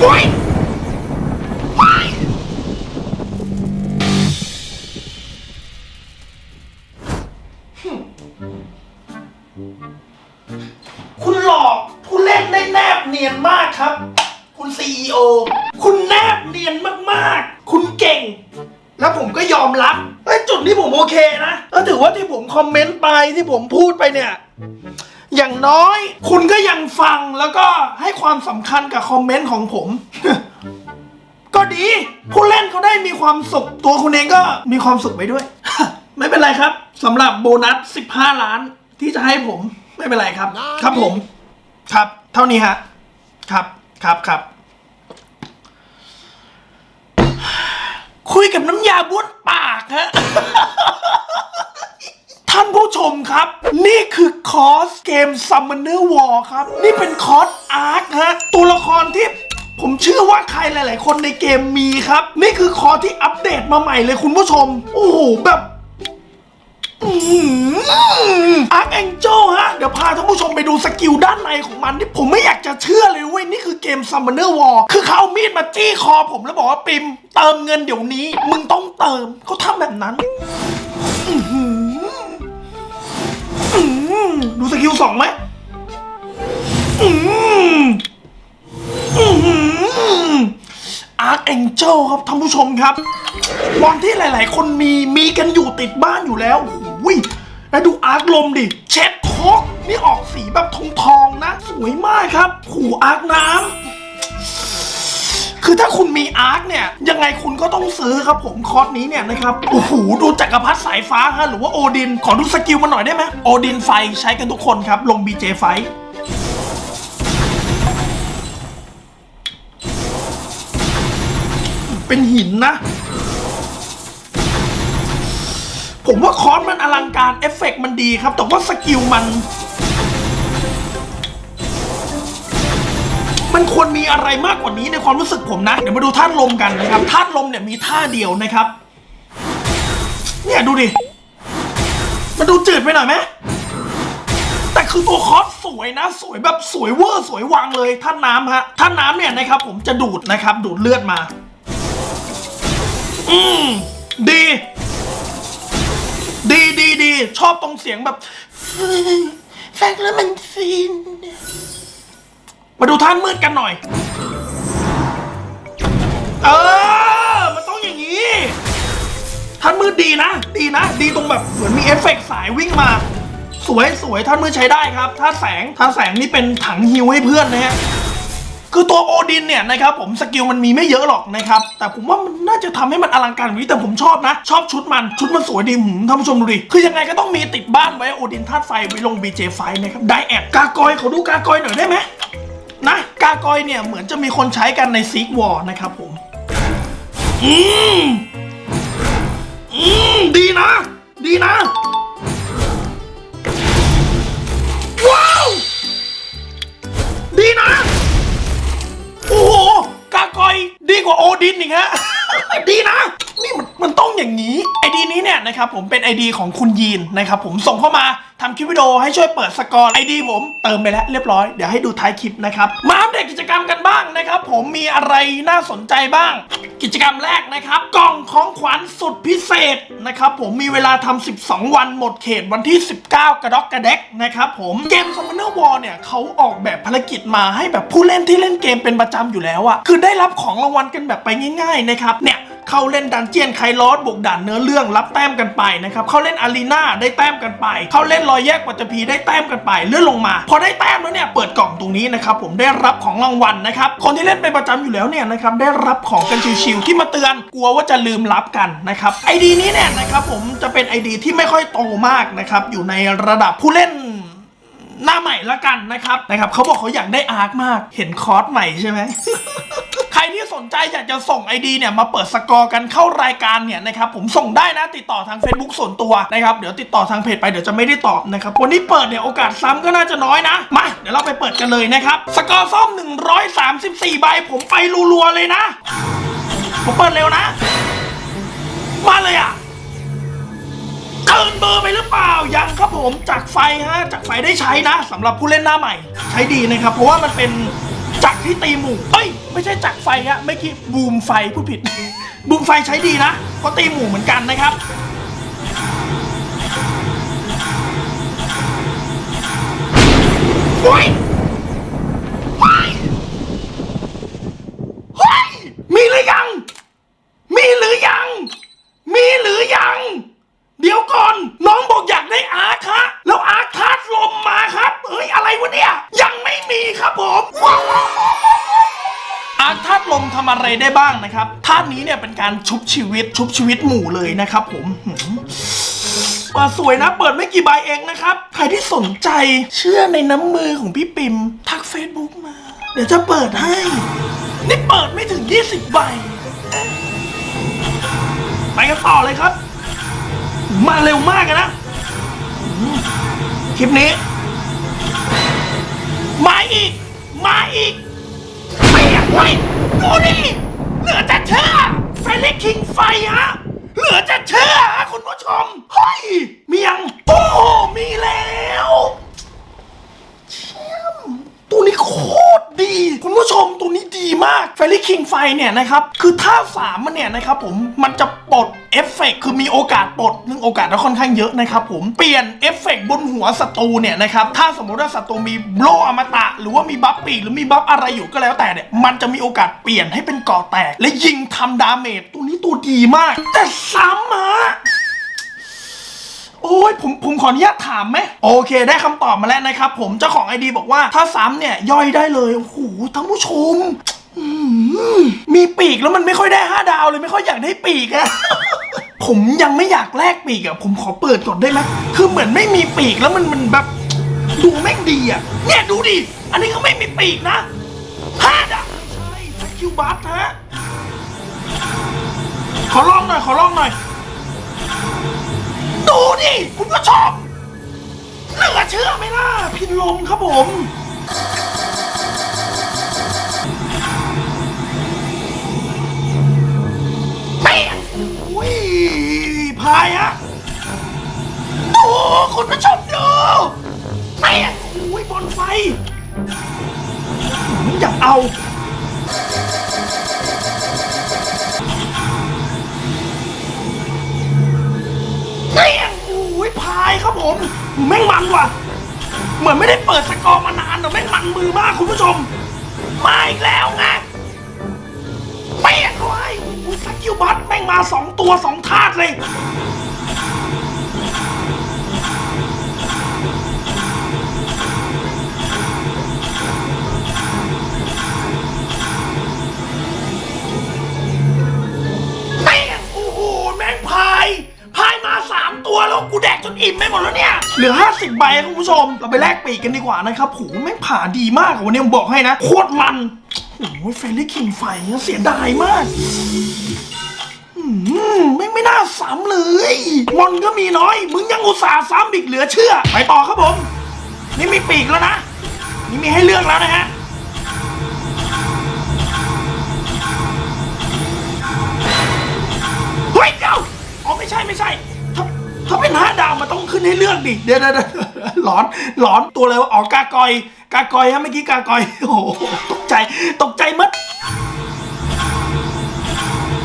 คุณหลอกผู้เล่นได้แนบเนียนมากครับ คุณซีอคุณแนบเนียนมากๆ คุณเก่ง แล้วผมก็ยอมรับเอ้ยจุดนี้ผมโอเคนะก็ถือว่าที่ผมคอมเมนต์ไปที่ผมพูดไปเนี่ย คุณก็ยังฟังแล้วก็ให้ความสำคัญกับคอมเมนต์ของผม ก็ดี ผู้เล่นเขาได้มีความสุข ตัวคุณเองก็มีความสุขไปด้วย ไม่เป็นไรครับสำหรับโบนัส 15 ล้านที่จะให้ผมไม่เป็นไรครับ ครับผม ครับ เท่านี้ฮะ ครับครับครับ คุยกับน้ำยาบ้วนปากฮะ ท่านผู้ชมครับ นี่คือคอร์สเกม Summoner War ครับ นี่เป็นคอร์สอาร์คฮะ ตัวละครที่ผมเชื่อว่าใครหลาย ๆ คนในเกมมีครับ นี่คือคอร์สที่อัปเดตมาใหม่เลยคุณผู้ชม โอ้โห แบบอาร์คแองเจลฮะ เดี๋ยวพาท่านผู้ชมไปดูสกิลด้านในของมันที่ผมไม่อยากจะเชื่อเลยเว้ย นี่คือเกม Summoner War คือเขาเอามีดมาจี้คอผมแล้วบอกว่าปิม เติมเงินเดี๋ยวนี้ มึงต้องเติมเขาทำแบบนั้น อื มดูสกิลสองไหมอืมอาร์คเองเจลครับท่านผู้ชมครับ บอลที่หลาย ๆ คนมีมีกันอยู่ติดบ้านอยู่แล้วโอ้ยแล้วดูอาร์คลมดิ เช็ดทอกนี่ออกสีแบบทอง ๆ นะ สวยมากครับหูอาร์คน้ำ คือถ้าคุณมีอาร์คเนี่ย ยังไงคุณก็ต้องซื้อครับผมคอร์สนี้เนี่ยนะครับ โอ้โห ดูจักรพรรดิสายฟ้าฮะหรือว่าโอดิน ขอดูสกิลมันหน่อยได้ไหมโอดินไฟใช้กันทุกคนครับ ลง BJ ไฟเป็นหินนะผมว่าคอร์สมันอลังการเอฟเฟกต์มันดีครับ แต่ว่าสกิลมัน มันควรมีอะไรมากกว่านี้ในความรู้สึกผมนะ เดี๋ยวมาดูธาตุลมกันนะครับธาตุลมเนี่ยมีท่าเดียวนะครับ เนี่ยดูดิ มันดูจืดไปหน่อยไหมแต่คือตัวคอสสวยนะ สวยแบบสวยเวอร์สวยวังเลยท่านน้ำฮะท่านน้ำเนี่ยนะครับ ผมจะดูดนะครับ ดูดเลือดมา อืมดี ดีดีดีชอบตรงเสียงแบบฟังแล้วมันฟิน มาดูท่านมืดกันหน่อย เออ มันต้องอย่างนี้ ท่านมืดดีนะ ดีนะ ดีตรงแบบเหมือนมีเอฟเฟกต์สายวิ่งมา สวยสวยท่านมืดใช้ได้ครับ ถ้าแสง ถ้าแสงนี่เป็นถังฮิวให้เพื่อนนะฮะ คือตัวโอดินเนี่ยนะครับผมสกิลมันมีไม่เยอะหรอกนะครับ แต่ผมว่ามันน่าจะทำให้มันอลังการกว่านี้แต่ผมชอบนะ ชอบชุดมันชุดมันสวยดีหืมท่านผู้ชมดูดิ คือยังไงก็ต้องมีติดบ้านไว้โอดินธาตุไฟไว้ลง BJ ไฟนะครับ ไดแอดกากอยเขาดูกากอยหน่อยได้ไหม นะ กากอยเนี่ยเหมือนจะมีคนใช้กันในซีกวอร์นะครับผม อืมอืมดีนะ ดีนะ ว้าว ดีนะ โอ้โห กากอยดีกว่าโอดินอีกฮะ ดีนะ นี่มันมันต้องอย่างนี้ ไอดีนี้เนี่ยนะครับผมเป็นไอดีของคุณยีนนะครับผมส่งเข้ามา ทำคลิปวิดีโอให้ช่วยเปิดสกอร์ไอดีผมเติมไปแล้วเรียบร้อย เดี๋ยวให้ดูท้ายคลิปนะครับ มาอัปเดตกิจกรรมกันบ้างนะครับผมมีอะไรน่าสนใจบ้าง กิจกรรมแรกนะครับ กล่องของขวัญสุดพิเศษนะครับผมมีเวลาทำ12 วันหมดเขตวันที่ 19 กระดอกกระเดกนะครับผมเกม Summoner War เนี่ยเขาออกแบบภารกิจมาให้แบบผู้เล่นที่เล่นเกมเป็นประจำอยู่แล้วอะคือได้รับของรางวัลกันแบบไปง่าย ๆนะครับเนี่ย เข้าเล่นดันเจียนไคลอสบวกด่านเนื้อเรื่องรับแต้มกันไปนะครับเข้าเล่นอารีนาได้แต้มกันไป เข้าเล่นรอยแยกปัตตภีได้แต้มกันไปเลื่อนลงมา พอได้แต้มแล้วเนี่ยเปิดกล่องตรงนี้นะครับผมได้รับของรางวัลนะครับคนที่เล่นเป็นประจำอยู่แล้วเนี่ยนะครับได้รับของกันชิวๆที่มาเตือนกลัวว่าจะลืมรับกันนะครับไอดีนี้เนี่ยนะครับผมจะเป็นไอดีที่ไม่ค่อยโตมากนะครับอยู่ในระดับผู้เล่นหน้าใหม่ละกันนะครับนะครับเขาบอกเขาอยากได้อาร์คมากเห็นคอร์สใหม่ใช่ไหม สนใจอยากจะส่ง ID เนี่ยมาเปิดสกอร์กันเข้ารายการเนี่ยนะครับผมส่งได้นะติดต่อทาง Facebook ส่วนตัวนะครับเดี๋ยวติดต่อทางเพจไปเดี๋ยวจะไม่ได้ตอบนะครับวันนี้เปิดเนี่ยโอกาสซ้ำก็น่าจะน้อยนะมาเดี๋ยวเราไปเปิดกันเลยนะครับสกอร์ซ่อม134 ใบ ผมไปรัวๆเลยนะ ผมเปิดเร็วนะ มาเลยอะเกินเบอร์ไปหรือเปล่ายังครับผมจากไฟฮะจากไฟได้ใช้นะสำหรับผู้เล่นหน้าใหม่ ใช้ดีนะครับ เพราะว่ามันเป็น จักรที่ตีหมู่เอ้ย ไม่ใช่จักรไฟอะไม่คิดบูมไฟผู้ผิด บูมไฟใช้ดีนะก็ตีหมู่เหมือนกันนะครับโอ้ยเฮ้ยมีหรือยัง มีหรือยัง มีหรือยัง เดี๋ยวก่อน น้องบอกอยากได้อาร์คฮะแล้วอาร์คาตุลมมาครับเอ้ย อะไรวะเนี่ย ยังไม่มีครับผมว้า ลมทำอะไรได้บ้างนะครับธานี้เนี่ยเป็นการชุบชีวิตชุบชีวิตหมู่เลยนะครับ ผมหืมว่าสวยนะ เปิดไม่กี่ใบเองนะครับ ใครที่สนใจเชื่อในน้ำมือของพี่ปิม ทักเฟซบุ๊กมา เดี๋ยวจะเปิดให้ นี่เปิดไม่ถึง 20 ใบ ไปกันต่อเลยครับ มาเร็วมากนะ คลิปนี้ มาอีก มาอีกไม่อยากไว้ ดูนี่เหลือจะเชื่อเฟลิกคิงไฟฮะเหลือจะเชื่อฮะคุณผู้ชมเฮ้ยมียังโอ้โหมีแล้ว ตัวนี้โคตรดี คุณผู้ชมตัวนี้ดีมากเฟลิคิงไฟเนี่ยนะครับ คือท่าสามมันเนี่ยนะครับผมมันจะปลดเอฟเฟกคือมีโอกาสปลดซึ่งโอกาสก็ค่อนข้างเยอะนะครับผมเปลี่ยนเอฟเฟกบนหัวศัตรูเนี่ยนะครับถ้าสมมติว่าศัตรูมีโลอมตะ หรือว่ามีบัฟปีกหรือมีบัฟอะไรอยู่ก็แล้วแต่เนี่ยมันจะมีโอกาสเปลี่ยนให้เป็นก่อแตก และยิงทำดาเมจตัวนี้ตัวดีมาก แต่ซ้ำฮะ โอ้ยผมผมขออนุญาตถามไหมโอเค ได้คำตอบมาแล้วนะครับผมเจ้าของไอดีบอกว่าถ้าซ้ำเนี่ยย่อยได้เลย โอ้โหท่านผู้ชมอืมมีปีกแล้วมันไม่ค่อยได้ห้าดาวเลยไม่ค่อยอยากได้ปีกอะ ผมยังไม่อยากแลกปีกอะผมขอเปิดก่อนได้ไหมคือเหมือนไม่มีปีกแล้วมันมันแบบดูแม่งดีอะเนี่ยดูดิ อันนี้เขาไม่มีปีกนะห้าดาวใช่สกิลบัฟฮะขอลองหน่อยขอลองหน่อย ดูดิคุณผู้ชมเหลือเชื่อไหมล่ะ พินลมครับผม เปี้ยอุ้ยพายฮะโอ้คุณผู้ชมดูเปี้ยอุ้ยบนไฟหืมอยากเอา ครับผมแม่งมันว่ะ เหมือนไม่ได้เปิดสกอร์มานานแต่แม่งมันมือมากคุณผู้ชม มาอีกแล้วไงเปียงไว้อุ้ยสกิลบัตแม่งมาสองตัวสองธาตุเลย อิ่มไม่หมดแล้วเนี่ย เหลือ 50 ใบครับคุณผู้ชม เราไปแลกปีกกันดีกว่านะครับโหแม่งผ่าดีมากอะวันนี้ผมบอกให้นะ โคตรมันโอ้ยเฟรนลี่คิงไฟเสียดายมากมไม่ไม่น่าซ้ำเลย มอนก็มีน้อย มึงยังอุตส่าห์ซ้ำอีกเหลือเชื่อ ไปต่อครับผม นี่มีปีกแล้วนะ นี่มีให้เลือกแล้วนะฮะเฮ้ยเดี๋ยวอ๋อไม่ใช่ไม่ใช่ ถ้าเป็นห้าดาวมันต้องขึ้นให้เลือกดิเดี๋ยวเดี๋ยวหลอนหลอนตัวอะไรวะอ๋อกากอย กากอยฮะเมื่อกี้กากอยโอ้โหตกใจตกใจมัด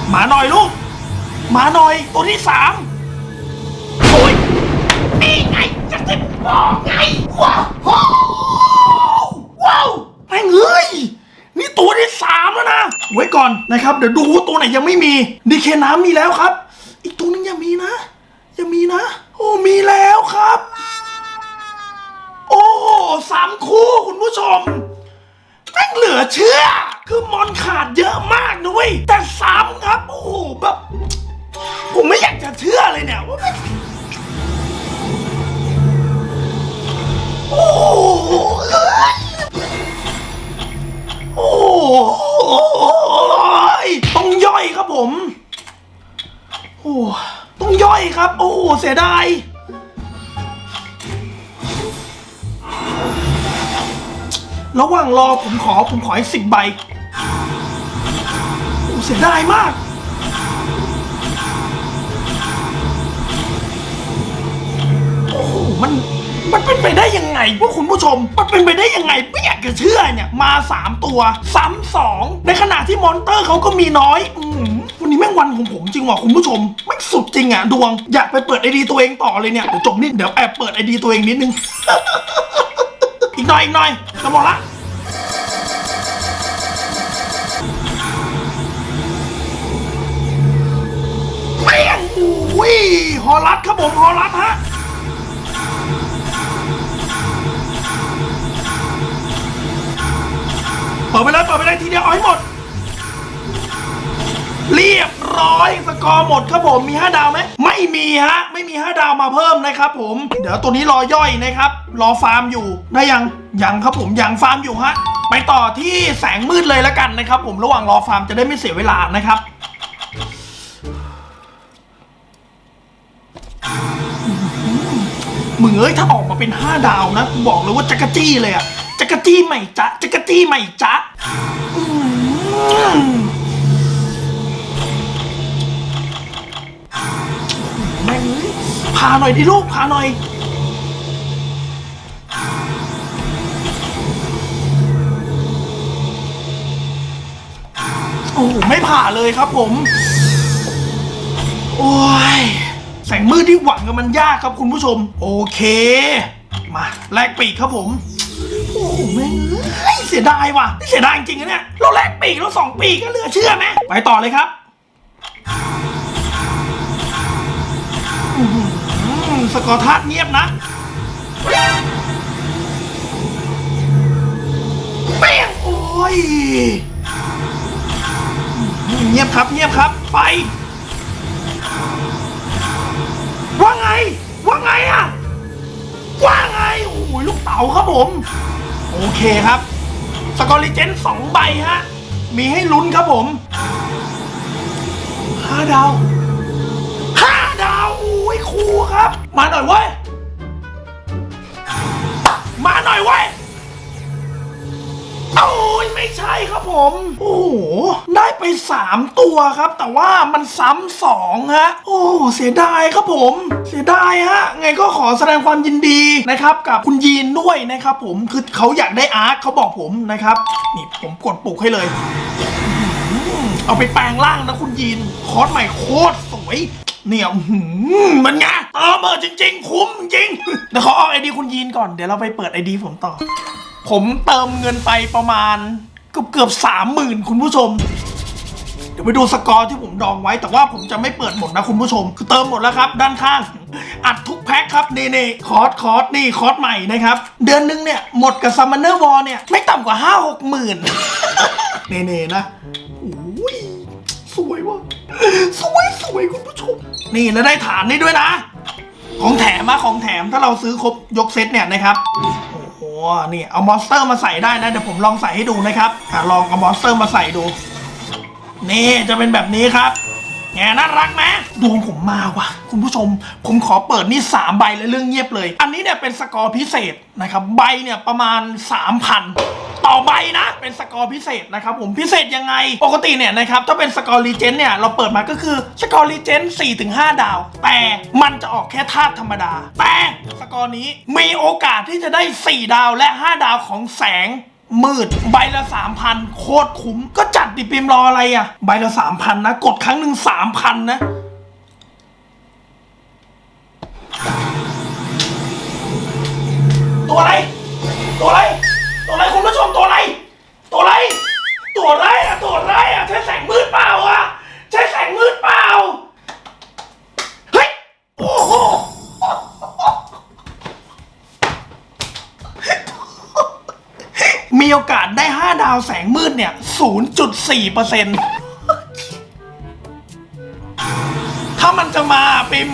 หมาหน่อยลูกหมาหน่อยตัวที่สามโอ้ยนี่ไงจะติดบอกไงว้าวว้าวแม่งเอ้ยนี่ตัวที่สามแล้วนะไว้ก่อนนะครับ เดี๋ยวดูว่าตัวไหนยังไม่มีดีเคน้ำมีแล้วครับ อีกตัวนึงยังมีนะ ยังมีนะ โอ้มีแล้วครับ โอ้สามคู่คุณผู้ชมแม่งเหลือเชื่อ คือมอนขาดเยอะมากนะเว้ยแต่สามครับ โอ้โหแบบ ผมไม่อยากจะเชื่อเลยเนี่ยว่าแม่ง เสียดายระหว่างรอผมขอผมขออีกสิบใบโอ้เสียดายมาก โอ้โหมันมันเป็นไปได้ยังไงพวกคุณผู้ชม มันเป็นไปได้ยังไง ไม่อยากจะเชื่อเนี่ย มา 3 ตัว ซ้ำสองในขณะที่มอนเตอร์เขาก็มีน้อย อืมันนี้แม่งวันของผมจริงว่ะคุณผู้ชมแม่งสุดจริงอะดวง อยากไปเปิดไอดีตัวเองต่อเลยเนี่ยเดี๋ยวจบนี่เดี๋ยวแอบเปิดไอดีตัวเองนิดนึง อีกหน่อยอีกหน่อยจะหมดละเปี้ยงอุ้ยฮอลัดครับผมฮอลัดฮะเปิดไปเลยเปิดไปเลยทีเดียวเอาให้หมด เรียบร้อยสกอร์หมดครับผมมี 5 ดาวไหมไม่มีฮะ ไม่มี 5 ดาวมาเพิ่มนะครับผม เดี๋ยวตัวนี้รอย่อยนะครับ รอฟาร์มอยู่ได้ยังยังครับผมยังฟาร์มอยู่ฮะไปต่อที่แสงมืดเลยแล้วกันนะครับ ผมระหว่างรอฟาร์มจะได้ไม่เสียเวลานะครับมึงเอ้ยถ้าออกมาเป็น 5 ดาวนะบอกเลยว่าจักรจี้เลยอะจักรจี้ใหม่จ๊ะจักรจี้ใหม่จ๊ะ พาหน่อยดิลูกพาหน่อยโอ้ไม่ผ่าเลยครับผม โอ้ย แสงมืดที่หวังกับมันยากครับคุณผู้ชม โอเค มาแลกปีกครับผม โอ้แม่งเสียดายว่ะนี่เสียดายจริงๆนะเนี่ย เราแลกปีกแล้วสองปีกก็เหลือเชื่อไหมไปต่อเลยครับ สกอร์ทัดเงียบนะเปี้ยงโอ้ย เงียบครับเงียบครับไฟว่าไง ว่าไงอะว่าไง โอ้ยลูกเต๋าครับผม โอเคครับ สกอริเจนสองใบฮะ มีให้ลุ้นครับผมห้าดาวห้าดาว โอ้ยครูครับ มาหน่อยเว้ย มาหน่อยเว้ย โอ้ยไม่ใช่ครับผม โอ้โห ได้ไป 3 ตัวครับ แต่ว่ามันซ้ำสองฮะ โอ้เสียดายครับผม เสียดายฮะ ไงก็ขอแสดงความยินดีนะครับ กับคุณยีนด้วยนะครับผม คือเขาอยากได้อาร์ตเขาบอกผมนะครับ นี่ผมกดปลุกให้เลย เอาไปแปลงร่างนะคุณยีน คอร์สใหม่โคตรสวย เนี่ยหือมันไงเติมเออจริง ๆ คุ้มจริงเดี๋ยวขอเอาไอดีคุณยีนก่อนเดี๋ยวเราไปเปิดไอดีผมต่อ ผมเติมเงินไปประมาณเกือบเกือบสามหมื่นคุณผู้ชม เดี๋ยวไปดูสกอร์ที่ผมดองไว้ แต่ว่าผมจะไม่เปิดหมดนะคุณผู้ชม คือเติมหมดแล้วครับ ด้านข้าง อัดทุกแพ็คครับนี่นี่คอร์สคอร์สนี่คอร์สใหม่นะครับ เดือนหนึงเนี่ยหมดกับซัมมอนเนอร์วอลเนี่ยไม่ต่ำกว่าห้าหกหมื่นเน่ๆนะโอ้ยสวยวะสวยสวยคุณผู้ชม นี่แล้วได้ฐานนี่ด้วยนะ ของแถมมาของแถมถ้าเราซื้อครบยกเซตเนี่ยนะครับโอ้โหนี่เอามอนสเตอร์มาใส่ได้นะเดี๋ยวผมลองใส่ให้ดูนะครับอะลองเอามอนสเตอร์มาใส่ดู นี่จะเป็นแบบนี้ครับแงน่ารักไหมดวงผมมาว่ะ คุณผู้ชม ผมขอเปิดนี่ 3 ใบเลยเรื่องเงียบเลย อันนี้เนี่ยเป็นสกอร์พิเศษนะครับ ใบเนี่ยประมาณ 3,000 ต่อใบนะ เป็นสกอร์พิเศษนะครับผมพิเศษยังไง ปกติเนี่ยนะครับถ้าเป็นสกอร์รีเจนเนี่ยเราเปิดมาก็คือสกอร์รีเจน4-5ดาว แต่มันจะออกแค่ธาตุธรรมดา แต่สกอร์นี้มีโอกาสที่จะได้ 4 ดาวและ 5 ดาวของแสงมืดใบละสามพันโคตรคุ้ม ก็จัดดิปิมรออะไรอะ ใบละสามพันนะ กดครั้งหนึ่งสามพันนะ ตัวอะไร ตัวอะไร ตัวอะไรคุณผู้ชมตัวอะไร ตัวอะไร ตัวอะไรอะ ตัวอะไรอะ ใช้แสงมืดเปล่าอะ ใช้แสงมืดเปล่า เฮ้ย โอ้โห มีโอกาสได้ 5 ดาวแสงมืด เนี่ย 0.4เปอร์เซ็นต์ถ้ามันจะมาปิม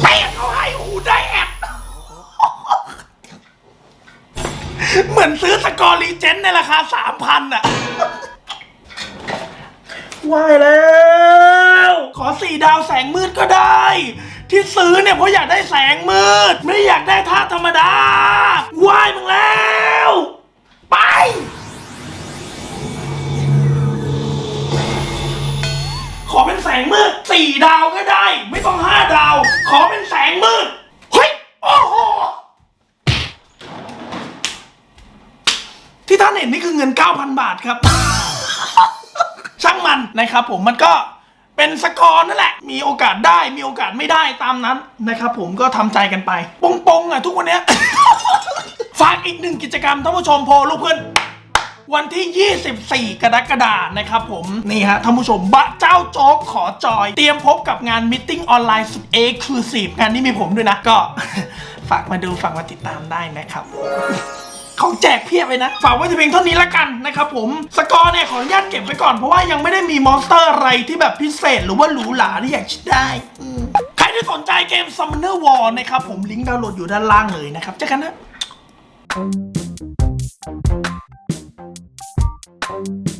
เป๊ะเอาให้อูได้แอดเหมือนซื้อสกอร์รีเจนในราคา 3,000 อะว่ายแล้ว ขอสี่ดาวแสงมืดก็ได้ ที่ซื้อเนี่ยเพราะอยากได้แสงมืด ไม่ได้อยากได้ท่าธรรมดาว่ายมึงแล้ว ขอเป็นแสงมืดสี่ดาวก็ได้ ไม่ต้องห้าดาว ขอเป็นแสงมืดเฮ้ยโอ้โหที่ท่านเห็นนี่คือเงิน 9,000 บาทครับ ช่างมันนะครับผมมันก็เป็นสกอร์นั่นแหละ มีโอกาสได้มีโอกาสไม่ได้ตามนั้นนะครับผมก็ทำใจกันไป ปงปงอะทุกวันเนี้ย ฝากอีกหนึ่งกิจกรรมท่านผู้ชมโพลูกเพื่อน วันที่ 24 กรกฎานะครับผม นี่ฮะท่านผู้ชมบะเจ้าโจ๊กขอจอย เตรียมพบกับงานมิทติ้งออนไลน์สุดเอ็กซ์คลูซีฟงานนี้มีผมด้วยนะ ก็ ฝากมาดูฝากมาติดตามได้นะครับของแจกเพียบเลยนะ ฝากไว้แต่เพียงเท่านี้ละกันนะครับผม สกอร์เนี่ยขออนุญาตเก็บไว้ก่อน เพราะว่ายังไม่ได้มีมอนสเตอร์อะไรที่แบบพิเศษหรือว่าหรูหราที่อยากจะได้ใครที่สนใจเกม Summoner War นะครับผมลิงก์ดาวน์โหลดอยู่ด้านล่างเลยนะครับเจอกันนะ Bye.